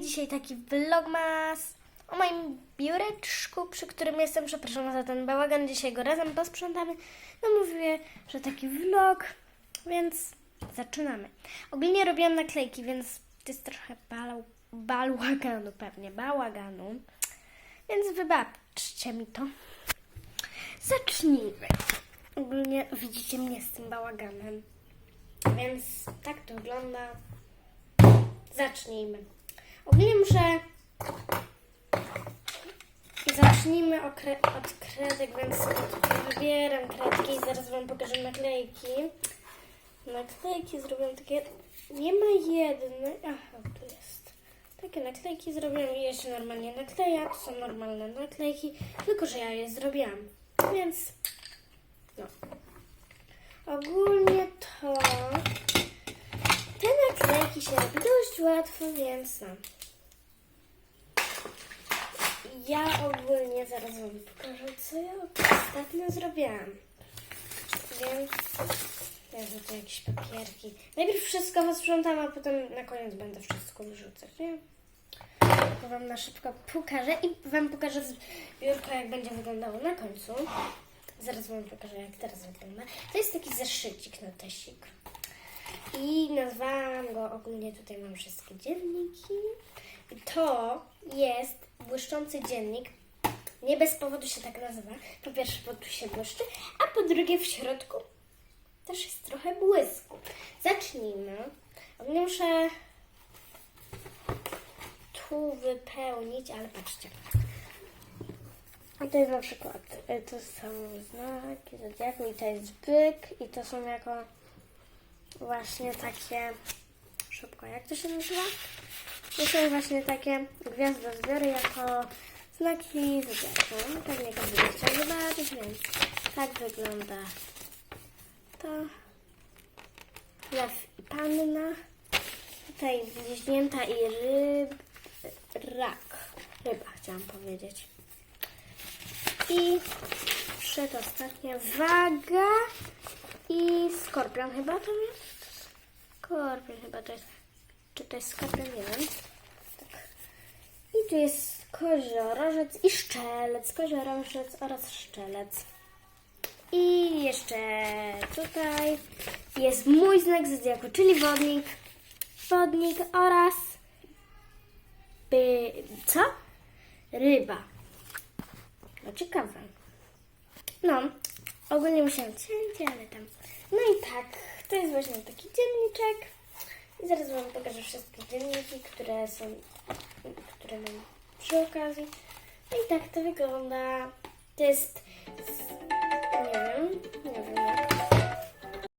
dzisiaj taki vlogmas o moim biureczku, przy którym jestem. Przepraszam za ten bałagan, dzisiaj go razem posprzątamy. No mówię, że taki vlog, więc zaczynamy. Ogólnie robiłam naklejki, więc jest trochę bał, bałaganu pewnie, bałaganu. Więc wybaczcie mi to. Zacznijmy. Ogólnie widzicie mnie z tym bałaganem. Więc tak to wygląda. Zacznijmy. Ogólnie muszę. Zacznijmy od kredek, więc wybieram kredki i zaraz Wam pokażę naklejki. Naklejki zrobiłem takie. Nie ma jednej. Aha, tu jest. Takie naklejki zrobiłam i jeszcze normalnie nakleja. To są normalne naklejki, tylko że ja je zrobiłam. Więc. No. Ogólnie to. Te naklejki się robi dość łatwo, więc no. Ja ogólnie zaraz wam pokażę, co ja ostatnio zrobiłam. Więc... Jezu, to jakieś papierki. Najpierw wszystko posprzątam, a potem na koniec będę wszystko wyrzucać, nie? To wam na szybko pokażę i wam pokażę biurko, jak będzie wyglądało na końcu. Zaraz wam pokażę, jak teraz wygląda. To jest taki zeszycik na tesik. I nazwałam go, ogólnie tutaj mam wszystkie dzienniki. To jest błyszczący dziennik. Nie bez powodu się tak nazywa. Po pierwsze, bo tu się błyszczy, a po drugie w środku też jest trochę błysku. Zacznijmy. Muszę tu wypełnić, ale patrzcie. A to jest na przykład, y, to są znaki zodiaku i to jest byk i to są jako właśnie takie, szybko, jak to się nazywa? To są właśnie takie gwiazdozbiory jako znaki zodiaku. No, Pewnie każdy chciał zobaczyć, więc tak wygląda to. Lew i panna. Tutaj bliźnięta i ryb, rak. Ryba chciałam powiedzieć. I przedostatnia waga i skorpion chyba to jest? Skorpion chyba to jest. Czy to jest skorpion? Nie wiem. Tak. I tu jest koziorożec i szczelec. Koziorożec oraz szczelec. I jeszcze tutaj jest mój znak zodiaku, czyli wodnik. Wodnik oraz by, co? Ryba. No ciekawe. No, ogólnie musiałam cięć, ale tam. No i tak, to jest właśnie taki dzienniczek. I zaraz Wam pokażę wszystkie dzienniki, które są, które mam przy okazji. No i tak to wygląda. To jest